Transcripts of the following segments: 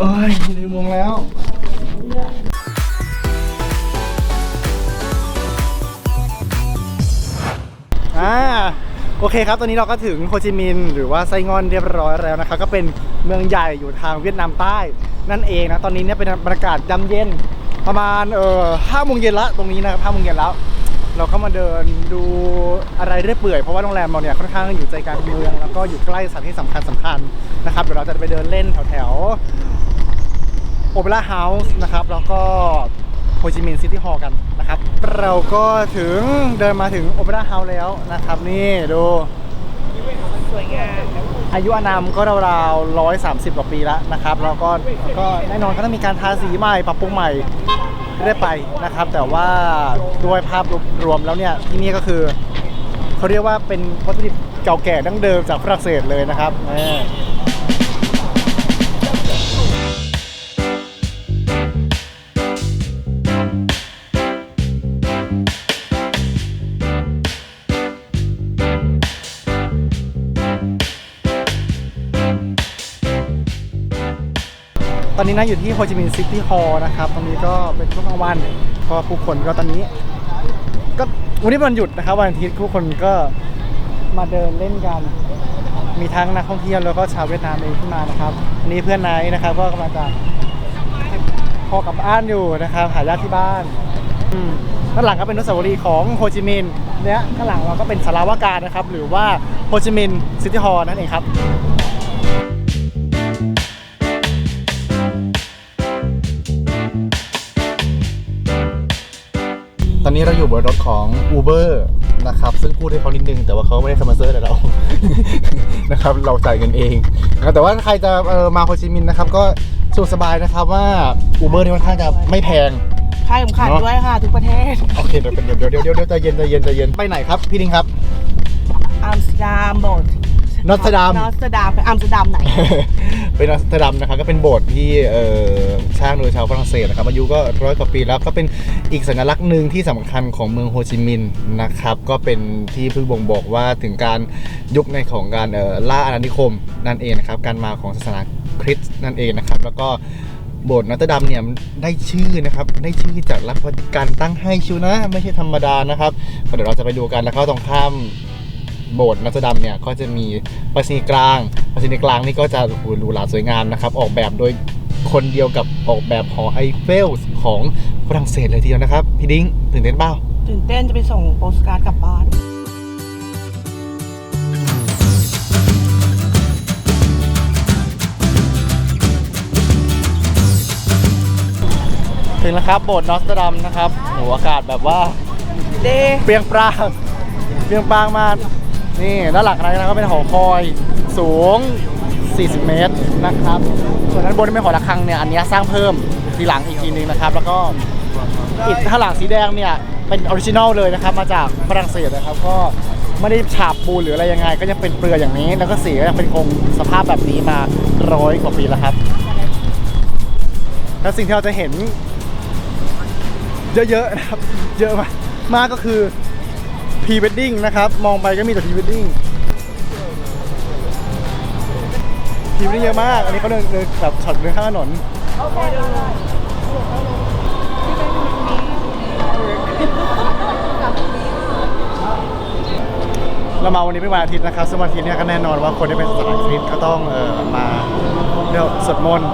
เอ้ยในวงแล้ว อ่า โอเคครับ ตอนนี้เราก็ถึงโฮจิมินห์หรือว่าไซงอนเรียบร้อยแล้วนะครับก็เป็นเมืองใหญ่อยู่ทางเวียดนามใต้ นั่นเองนะ ตอนนี้เนี่ยเป็นบรรยากาศยามเย็น ประมาณเอ่อห้าโมงเย็นละตรงนี้นะครับห้าโมงเย็นแล้ว เราก็มาเดินดูอะไรเรื่อยเปื่อยเพราะว่าโรงแรมเราเนี่ยค่อนข้างอยู่ใจกลางเมือง แล้วก็อยู่ใกล้สถานที่สำคัญสำคัญนะครับ เดี๋ยวเราจะไปเดินเล่นแถวแถวโอเปร่าเฮาส์นะครับ แล้วก็โฮจิมินห์ซิตี้ฮอลล์กันนะครับ เราก็ถึงเดินมาถึงโอเปร่าเฮาส์แล้วนะครับ นี่ดู สวยงามอายุอานามก็ราวๆร้อยสามสิบกว่าปีแล้วนะครับ แล้วก็ก็แน่นอนก็ต้องมีการทาสีใหม่ปรับปรุงใหม่ ได้ไปนะครับ แต่ว่าด้วยภาพรวมแล้วเนี่ยที่นี่ก็คือเขาเรียกว่าเป็นวัตถุดิบเก่าแก่ดั้งเดิมจากฝรั่งเศสเลยนะครับ ตอนนี้นะอยู่ที่โฮจิมินห์ซิตี้ฮอลล์นะครับตรงนี้ก็เป็นช่วงกลางวันก็ผู้คนก็ตอนนี้ ก็วันนี้วันหยุดนะครับวันอาทิตย์ผู้คนก็มาเดินเล่นกัน มีทั้งนักท่องเที่ยวแล้วก็ชาวเวียดนามเองที่มานะครับอันนี้เพื่อนไนท์นะครับก็กำลังจะพอกลับบ้านอยู่นะครับหาญาติที่บ้านอืมด้านหลังก็เป็นอนุสาวรีย์ของโฮจิมินห์เนี่ยข้างหลังเราก็เป็นสาราวาการนะครับ หรือว่าโฮจิมินห์ซิตี้ฮอลล์นั่นเองครับ นนี้เราอยู่บนรถของ Uber นะครับ ซึ่งพูดให้เขานิดนึง แต่ว่าเขาไม่ได้สปอนเซอร์อะไรเรา นะครับ เราจ่ายเงินเองนะครับแต่ว่าใครจะเอ่อมาโฮจิมินห์นะครับ ก็สะดวกสบายนะครับว่า Uber นี่ค่อนข้างจะไม่แพง ค่าเข็มขัดเนอะ ด้วยค่ะทุกประเทศ โอเคเดี๋ยวเดี๋ยวเดี๋ยวเดี๋ยวเดี๋ยวใจเย็นใจเย็นใจเย็นไปไหนครับ พี่ดิงครับ อัมสเตอร์ดัมโบสถ์ นอสเตอร์ดัมนอสเตอร์ดัมไปอัมสเตอร์ดัมไหน เป็นอัมสเตอร์ดัมนะครับก็เป็นโบสถ์ที่เอ่อสร้างโดยชาวฝรั่งเศสนะครับอายุก็ร้อยกว่าปีแล้วก็เป็นอีกสัญลักษณ์หนึ่งที่สำคัญของเมืองโฮจิมินห์นะครับ ก็เป็นที่เพิ่งบ่งบอกว่าถึงการยุคในของการเอ่อล่าอาณานิคมนั่นเองนะครับ การมาของศาสนาคริสต์นั่นเองนะครับ แล้วก็โบสถ์นอสเตอร์ดัมเนี่ยได้ชื่อนะครับได้ชื่อจากรัฐวัติกันตั้งให้ชิวนะ ไม่ใช่ธรรมดานะครับก็เดี๋ยวเราจะไปดูกันแล้วก็ตรงข้าม โบสถ์นอตเตอร์ดัมเนี่ยก็จะมีปราสนีกลางปราสนีกลางนี่ก็จะโอ้โหหรูหราสวยงามนะครับ ออกแบบโดยคนเดียวกับออกแบบหอไอเฟลของฝรั่งเศสเลยทีเดียวนะครับ พี่ดิ้งตื่นเต้นเปล่าตื่นเต้นจะไปส่งโปสการ์ดกลับบ้านถึงแล้วครับโบสถ์นอสเตอร์ดัมนะครับโหอากาศแบบว่าเดเปรียงปรางเปรียงปรางมาก นี่ด้านหลังนั้นก็เป็นหอคอยสูง 40 เมตรนะครับ ส่วนด้านบนที่เป็นหอระฆังเนี่ยอันนี้สร้างเพิ่มทีหลังอีกทีนึงนะครับ แล้วก็อิฐข้างหลังสีแดงเนี่ยเป็นออริจินอลเลยนะครับ มาจากฝรั่งเศสนะครับ ก็ไม่ได้ฉาบปูนหรืออะไรยังไง ก็ยังเป็นเปลือยอย่างนี้ แล้วก็สีก็ยังเป็นคงสภาพแบบนี้มาร้อยกว่าปีแล้วครับ แล้วสิ่งที่เราจะเห็น เยอะๆนะครับ เยอะมากมากก็คือ พรีเวดดิ้งนะครับ มองไปก็มีแต่พรีเวดดิ้งพรีเวดดิ้งเยอะมาก อันนี้เขาเดินเดินแบบช็อตเดินข้างถนนเรามาวันนี้เป็นวันอาทิตย์นะครับซึ่งวันอาทิตย์เนี่ยก็แน่นอนว่าคนที่เป็นศาสนาคริสต์ก็ต้องเออมาเรียกว่าสวดมนต์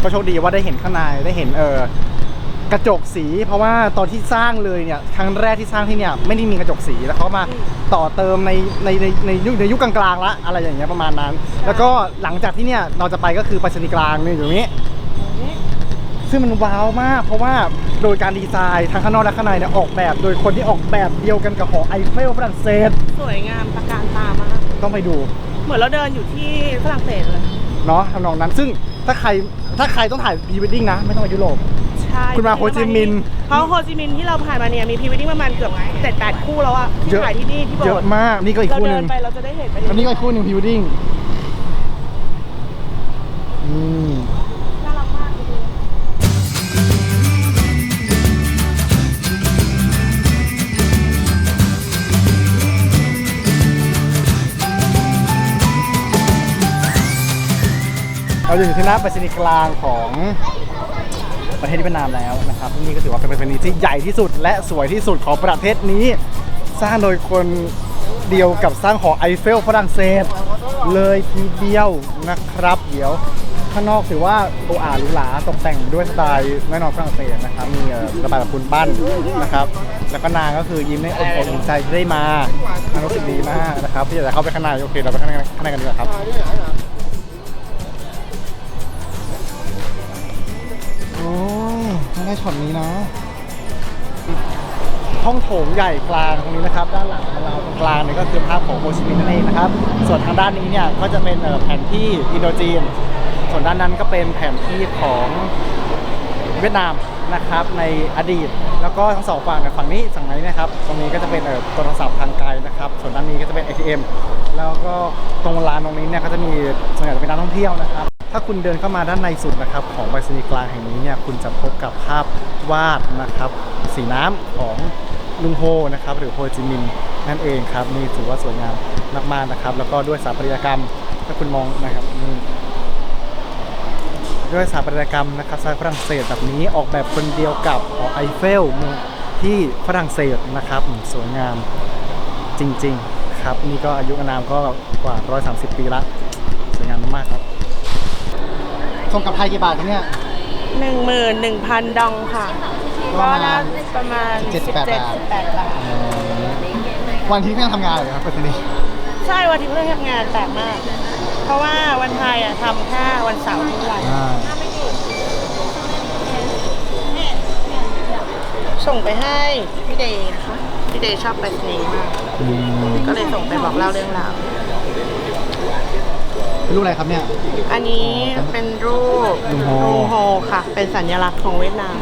กก็โชคดีว่าได้เห็นข้างในได้เห็นเออกระจกสี เพราะว่าตอนที่สร้างเลยเนี่ยครั้งแรกที่สร้างที่เนี่ยไม่ได้มีกระจกสีแล้วเขามาต่อเติมในในในในยุคในยุคกลางๆละอะไรอย่างเงี้ยประมาณนั้น แล้วก็หลังจากที่เนี่ยเราจะไปก็คือไปรษณีย์กลางเนี่ยอยู่ตรงนี้ ซึ่งมันว้าวมาก เพราะว่าโดยการดีไซน์ทั้งข้างนอกและข้างในเนี่ยออกแบบ โดยคนที่ออกแบบเดียวกันกับหอไอเฟลฝรั่งเศส สวยงามตระการตามากต้องไปดู เหมือนเราเดินอยู่ที่ฝรั่งเศสเลยเนาะทำนองนั้นซึ่งถ้าใคร ถ้าใครต้องถ่ายพรีเวดดิ้งนะ ไม่ต้องไปยุโรป ใช่คุณมาโฮจิมินห์เพราะโฮจิมินห์ที่เราผ่านมาเนี่ยมีพรีเวดดิ้งประมาณเกือบเจ็ดแปดคู่แล้วอะที่เยอะ ถ่ายที่นี่ที่โบเยสอะถ์มาก นี่ก็อีกเราคู่หเดินึ่นงไปเราจะได้เห็นไปอันนี้ก็อีกคู่หนึ่งพรีเวดดิ้ง เราอยู่ที่หน้าไปรษณีย์กลางของประเทศเวียดนามแล้วนะครับที่นี่ก็ถือว่าเป็นไปรษณีย์ที่ใหญ่ที่สุด และสวยที่สุดของประเทศนี้ สร้างโดยคนเดียวกับสร้างหอไอเฟลฝรั่งเศส เลยทีเดียวนะครับ เดี๋ยวข้างนอกถือว่าโออาหรูหราตกแต่งด้วยสไตล์แน่นอนฝรั่งเศสนะครับมีเอ่อระบายแบบคุณปั้นนะครับ แล้วก็นางก็คือยิ้มได้อบอุ่นใจที่ได้มานางรู้สึกดีมากนะครับที่อยากจะเข้าไปข้างในโอเคเราไปข้างในข้างในกันดีกว่าครับ โอ้ยไม่ได้ช็อตนี้นะห้องโถงใหญ่กลางตรงนี้นะครับ ด้านหลังของเราตรงกลางเนี่ยก็คือภาพของโฮชิมินห์นั่นเองนะครับ ส่วนทางด้านนี้เนี่ยก็จะเป็นเอ่อแผนที่อินโดจีน ส่วนด้านนั้นก็เป็นแผนที่ของเวียดนามนะครับในอดีต แล้วก็ทั้งสองฝั่งเนี่ยฝั่งนี้ฝั่งนี้นะครับ ตรงนี้ก็จะเป็นโทรศัพท์ทางไกลนะครับ ส่วนด้านนี้ก็จะเป็น ATM แล้วก็ตรงลานตรงนี้เนี่ยก็จะมีส่วนใหญ่จะเป็นนักท่องเที่ยวนะครับ ถ้าคุณเดินเข้ามาด้านในสุดนะครับ ของไปรษณีย์กลางแห่งนี้เนี่ยคุณจะพบกับภาพวาดนะครับสีน้ำของลุงโฮนะครับหรือโฮจิมินห์นั่นเองครับนี่ถือว่าสวยงามมากๆนะครับ แล้วก็ด้วยสถาปัตยกรรมถ้าคุณมองนะครับนี่ด้วยสถาปัตยกรรมนะครับสไตล์ฝรั่งเศสแบบนี้ออกแบบคนเดียวกับหอไอเฟลเมืองที่ฝรั่งเศสนะครับสวยงามจริงๆครับนี่ก็อายุอานามก็กว่า 130 ปีละ ส่งกับไทยกี่บาทครับเนี่ย หนึ่งหมื่นหนึ่งพันดองค่ะประก็มาณน่าประมาณ78 17บาท18บาท วันที่ไม่ต้องทำงานเลยครับปัตตานีใช่วันที่เพื่อนทำงานแปลกมาก เพราะว่าวันไทยอะทำแค่วันเสาร์ทุกวัน อ่าส่งไปให้พี่เดย์นะคะ พี่เดย์ชอบไปสนีย์มาก อืมก็เลยส่งไปบอกเล่าเรื่องราว เป็นรูปอะไรครับเนี่ย อันนี้เป็นรูปลุงโฮลุงโฮค่ะ เป็นสัญลักษณ์ของเวียดนาม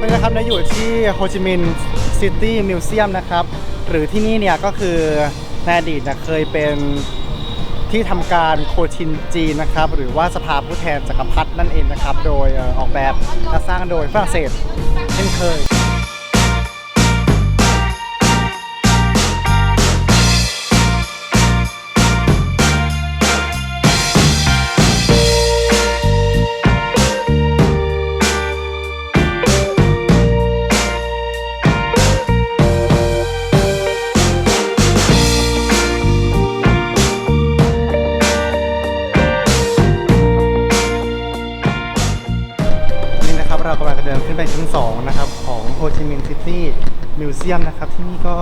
นี่นะครับเราอยู่ที่โฮจิมินห์ซิตี้มิวเซียมนะครับ หรือที่นี่เนี่ยก็คือในอดีตเนี่ยเคยเป็นที่ทำการโคชินจีนนะครับ หรือว่าสภาผู้แทนจักรพรรดินั่นเองนะครับ โดยเอ่อออกแบบและสร้างโดยฝรั่งเศสเช่นเคย ยมนะครับที่นี่ก็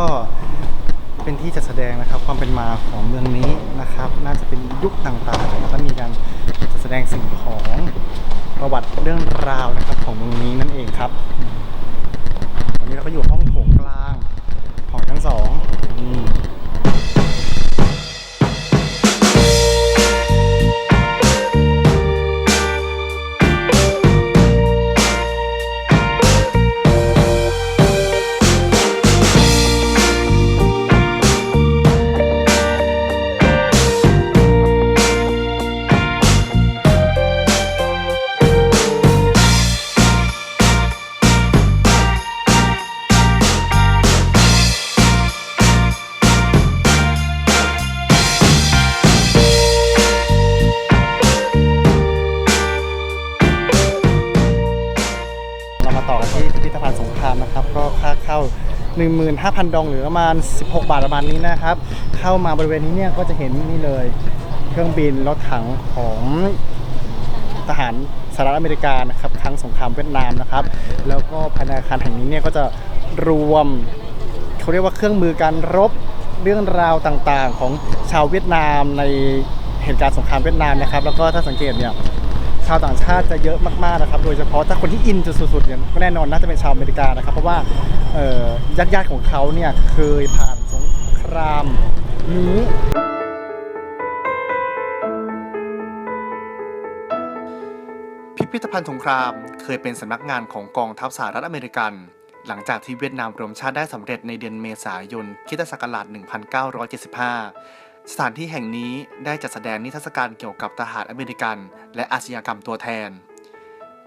เป็นที่จัดแสดงนะครับความเป็นมาของเมืองนี้นะครับ น่าจะเป็นยุคต่างๆแล้วก็มีการจัดแสดงสิ่งของประวัติเรื่องราวนะครับของเมืองนี้นั่นเองครับอืมวันนี้เราก็อยู่ห้องโถงกลางของชั้นสองนี่ 15,000 ดองหรือประมาณ 16 บาทประมาณนี้นะครับ เข้ามาบริเวณนี้เนี่ยก็จะเห็นนี่เลย เครื่องบินรถถังของทหารสหรัฐอเมริกานะครับครั้งสงครามเวียดนามนะครับ แล้วก็ภายในอาคารแห่งนี้เนี่ยก็จะรวมเขาเรียกว่าเครื่องมือการรบเรื่องราวต่างๆ ของชาวเวียดนามในเหตุการณ์สงครามเวียดนามนะครับ แล้วก็ถ้าสังเกตเนี่ย ชาวต่างชาติจะเยอะมากๆนะครับ โดยเฉพาะถ้าคนที่อินสุดๆเนี่ยก็แน่นอนน่าจะเป็นชาวอเมริกานะครับ เพราะว่าญาติญาติๆของเขาเนี่ยเคยผ่านสงครามนี้พิพิธภัณฑ์สงครามเคยเป็นสำนักงานของกองทัพสหรัฐอเมริกัน หลังจากที่เวียดนามรวมชาติได้สำเร็จในเดือนเมษายนคิศักราช1975 สถานที่แห่งนี้ได้จัดแสดงนิทรรศการเกี่ยวกับทหารอเมริกัน และอาชญากรรมตัวแทน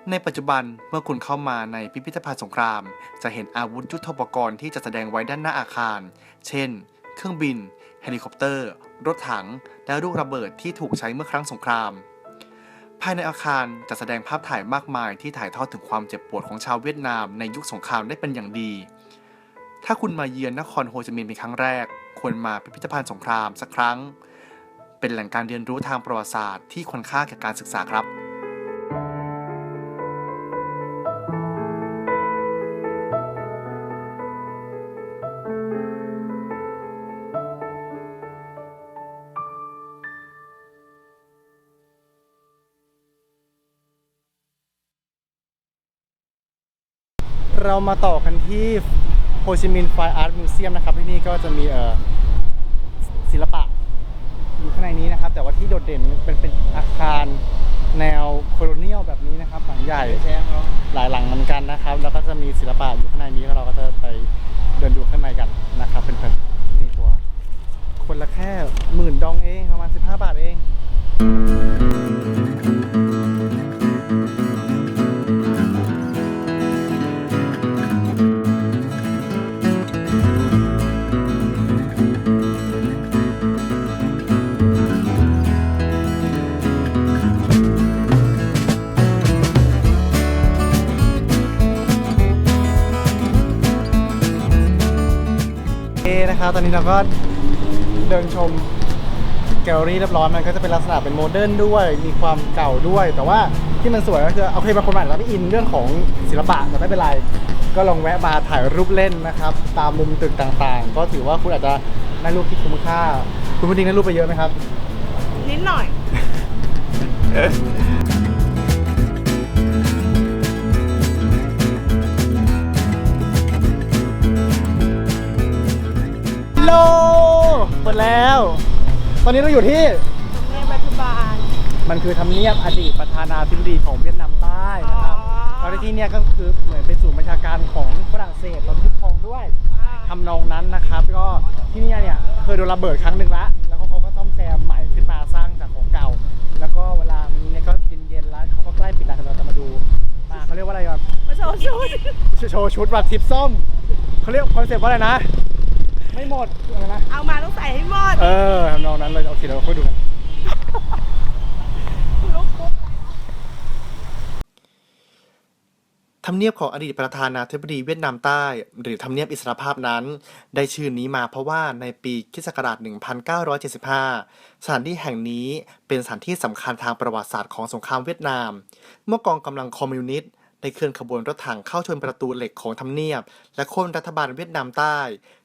ในปัจจุบันเมื่อคุณเข้ามาในพิพิธภัณฑ์สงคราม จะเห็นอาวุธยุทโธปกรณ์ที่จะแสดงไว้ด้านหน้าอาคาร เช่น เครื่องบิน เฮลิคอปเตอร์ รถถัง และลูกระเบิดที่ถูกใช้เมื่อครั้งสงคราม ภายในอาคารจะแสดงภาพถ่ายมากมายที่ถ่ายทอดถึงความเจ็บปวดของชาวเวียดนามในยุคสงครามได้เป็นอย่างดี ถ้าคุณมาเยือนนครโฮจิมินห์เป็นครั้งแรก ควรมาพิพิธภัณฑ์สงครามสักครั้ง เป็นแหล่งการเรียนรู้ทางประวัติศาสตร์ที่ควรค่าแก่การศึกษาครับเรามาต่อกันที่ โฮจิมินห์ไฟอาร์ตมิวเซียมนะครับที่นี่ก็จะมีเอ่อศิลปะอยู่ข้างในนี้นะครับ แต่ว่าที่โดดเด่นเป็นเป็นอาคารแนวโคโลเนียลแบบนี้นะครับหลังใหญ่หลายหลังเหมือนกันนะครับ แล้วก็จะมีศิลปะอยู่ข้างในนี้แล้วเราก็จะไปเดินดูข้างในกันนะครับเพื่อนๆนี่ตัวคนละแค่หมื่นดองเองประมาณ 15 บาทเอง เราก็เดินชมแกลเลอรี่เรียบร้อยมันก็จะเป็นลักษณะเป็นโมเดิร์นด้วย มีความเก่าด้วย แต่ว่าที่มันสวยก็คือโอเคบางคนอาจจะไม่อินเรื่องของศิลปะแต่ไม่เป็นไร ก็ลองแวะมาถ่ายรูปเล่นนะครับ ตามมุมตึกต่างๆ ก็ถือว่าคุณอาจจะได้รูปที่คุ้มค่า คุณพุดดิ้งได้รูปไปเยอะไหมครับ นิดหน่อย โลเปิดแล้ว ตอนนี้เราอยู่ที่ในปัจจุบันมันคือทำเนียบอดีตประธานาธิบดีของเวียดนามใต้นะครับอ๋อแล้วที่เนี่ยก็คือเหมือนเป็นศูนย์บัญชาการของฝรั่งเศสตอนที่ทองด้วยทำนองนั้นนะครับก็ที่เนี่ยเนี่ยเคยโดนระเบิดครั้งหนึ่งละแล้วก็เขาก็ซ่อมแซมใหม่ขึ้นมาสร้างจากของเก่า แล้วก็เวลาเนี่ยก็เย็นๆแล้วเขาก็ใกล้ปิดแล้วเราจะมาดูมาเขาเรียกว่าอะไรก่อนมาโชว์ชุดโชว์ชุดแบบทิปส้มเขาเรียกคอนเซ็ปต์ว่าอะไรนะ ไม่หมดอะไรนะ เอามาต้องใส่ให้หมด เออทำนองนั้นเลยโอเคเดี๋ยวเราค่อยดูกันลุกปุ๊บทำเนียบของอดีตประธานาธิบดีเวียดนามใต้ หรือทำเนียบอิสรภาพนั้น ได้ชื่อนี้มาเพราะว่าในปีคริสต์ศักราช1975 สถานที่แห่งนี้เป็นสถานที่สำคัญทางประวัติศาสตร์ของสงครามเวียดนาม เมื่อกองกำลังคอมมิวนิสต์ ได้เคลื่อนขบวนรถถังเข้าชนประตูเหล็กของทำเนียบ และโค่นรัฐบาลเวียดนามใต้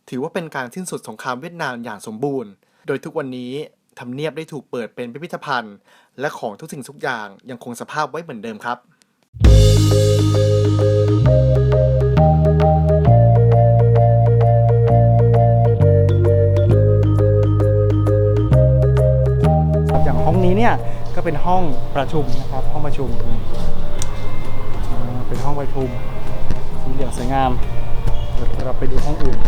ถือว่าเป็นการสิ้นสุดสงครามเวียดนามอย่างสมบูรณ์ โดยทุกวันนี้ทำเนียบได้ถูกเปิดเป็นพิพิธภัณฑ์ และของทุกสิ่งทุกอย่างยังคงสภาพไว้เหมือนเดิมครับ อย่างห้องนี้เนี่ยก็เป็นห้องประชุมนะครับห้องประชุม เป็นห้องประชุมสีเหลืองสวยงามเดี๋ยวเราไปดูห้องอื่น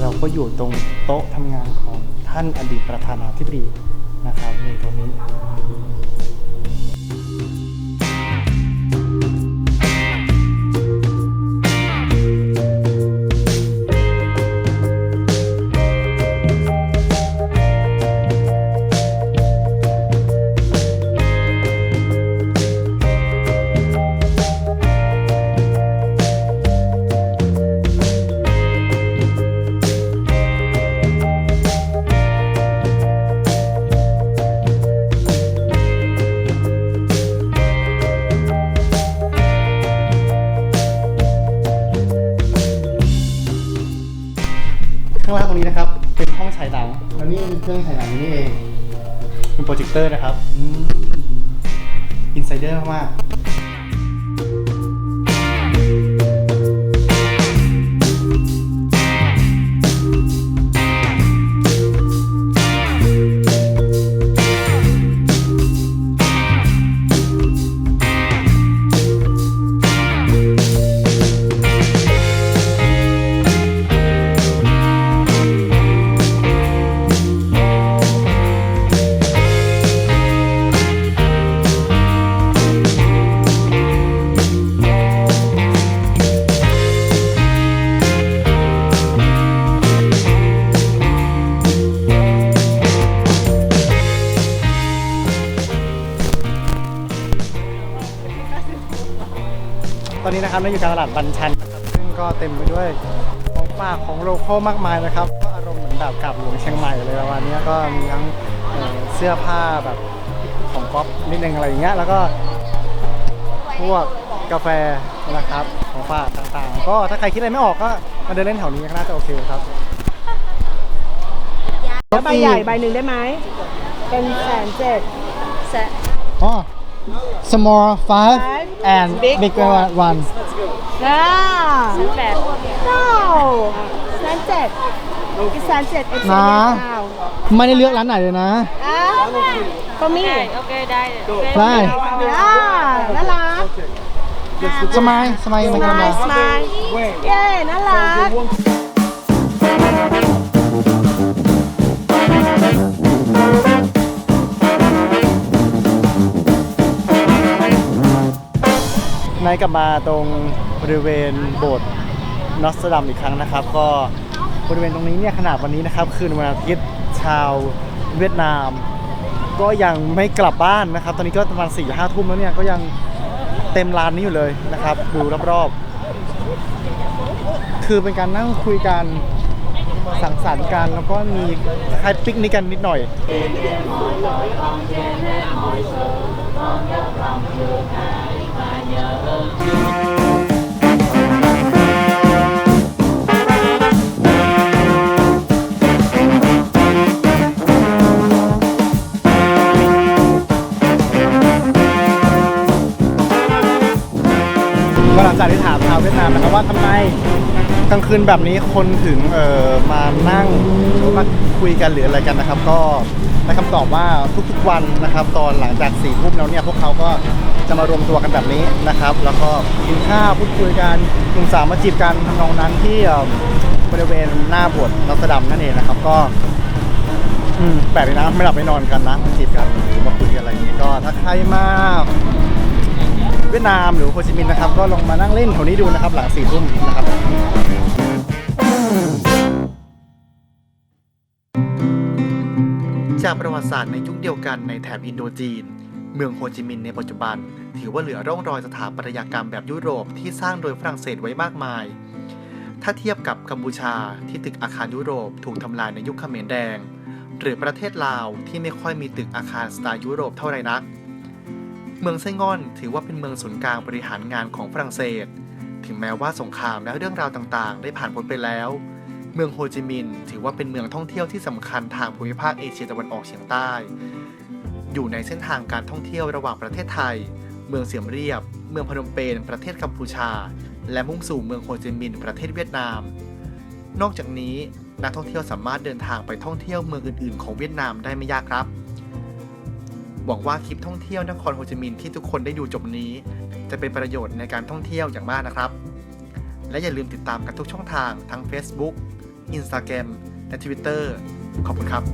เราก็อยู่ตรงโต๊ะทำงานของท่านอดีตประธานาธิบดีนะครับนี่ตรงนี้ เป็นโปรเจคเตอร์นะครับอินไซเดอร์มาก นนี้นะครับเราอยู่กลางตลาดบัญชันนะครับซึ่งก็เต็มไปด้วยของฝากของโลโก้มากมายนะครับ ก็อารมณ์เหมือนแบบกับหลวงเชียงใหม่เลยประมาณนี้ก็มีทั้งเอ่อเสื้อผ้าแบบของก๊อฟนิดนึงอะไรอย่างเงี้ยแล้วก็พวกกาแฟนะครับของฝากต่างๆ ก็ถ้าใครคิดอะไรไม่ออกก็มาเดินเล่นแถวนี้ก็น่าจะโอเคครับแล้วใบใหญ่ใบหนึ่งได้ไหมเป็นแสนเจ็ดแสนอ๋อ small five Five and big big one อ่าแสนแปดเก้าแสนเจ็ดอีกแสนเจ็ดเอ็กซ์นะเก้าไม่ได้เลือกร้านไหนเลยนะอ่าก็มีโอเคได้ได้อ่าน่ารักสมัยสมัยสมันกำลัมางยสมายเย้น่ารัก นายกลับมาตรงบริเวณโบสถ์นอสตดัมอีกครั้งนะครับ ก็บริเวณตรงนี้เนี่ยขนาดวันนี้นะครับ คืนวันอาทิตย์ชาวเวียดนาม ก็ยังไม่กลับบ้านนะครับ ตอนนี้ก็ประมาณ4ี่ห้าทุ่มแล้วเนี่ยก็ยังเต็มลานนี้อยู่เลยนะครับ ดูรอบๆ คือเป็นการนั่งคุยกันสังสรรค์กันแล้วก็มีคล้ายปิกนิกกันนิดหน่อย ก็หลังจากที่ถามชาวเวียดนามนะครับว่าทำไมกลางคืนแบบนี้คนถึงเอ่อมานั่งหรือมาคุยกันหรืออะไรกันนะครับ ก็ ได้คำตอบว่าทุกๆวันนะครับ ตอนหลังจากสี่ทุ่มแล้วเนี่ยพวกเขาก็จะมารวมตัวกันแบบนี้นะครับ แล้วก็กินข้าวพูดคุยกันกลุ่มสาวมาจีบกันทำนองนั้นที่เอ่อบริเวณหน้าโบสถ์นสดัมนั่นเองนะครับก็ อืมแปลกเลยนะไม่หลับไม่นอนกันนะมาจีบกันหรือมาคุยกันอะไรอย่างนี้ก็ถ้าใครมาเวียดนามหรือโฮจิมินห์นะครับ ก็ลองมานั่งเล่นแถวนี้ดูนะครับ หลังสี่ทุ่มนะครับ จากประวัติศาสตร์ในยุคเดียวกันในแถบอินโดจีน เมืองโฮจิมินห์ในปัจจุบัน ถือว่าเหลือร่องรอยสถาปัตยกรรมแบบยุโรปที่สร้างโดยฝรั่งเศสไว้มากมาย ถ้าเทียบกับกัมพูชาที่ตึกอาคารยุโรปถูกทำลายในยุคเขมรแดง หรือประเทศลาวที่ไม่ค่อยมีตึกอาคารสไตล์ยุโรปเท่าไรนัก เมืองไส้ง่อนถือว่าเป็นเมืองศูนย์กลางบริหารงานของฝรั่งเศส ถึงแม้ว่าสงครามและเรื่องราวต่างๆ ได้ผ่านพ้นไปแล้ว เมืองโฮจิมินห์ถือว่าเป็นเมืองท่องเที่ยวที่สำคัญทางภูมิภาคเอเชียตะวันออกเฉียงใต้ อยู่ในเส้นทางการท่องเที่ยวระหว่างประเทศไทย เมืองเสียมเรียบ เมืองพนมเปญประเทศกัมพูชา และมุ่งสู่เมืองโฮจิมินห์ประเทศเวียดนาม นอกจากนี้นักท่องเที่ยวสามารถเดินทางไปท่องเที่ยวเมืองอื่น ๆ ของเวียดนามได้ไม่ยากครับหวังว่าคลิปท่องเที่ยวนครโฮจิมินห์ที่ทุกคนได้ดูจบนี้ จะเป็นประโยชน์ในการท่องเที่ยวอย่างมากนะครับ และอย่าลืมติดตามกันทุกช่องทางทั้ง Facebook Instagram และ Twitter ขอบคุณครับ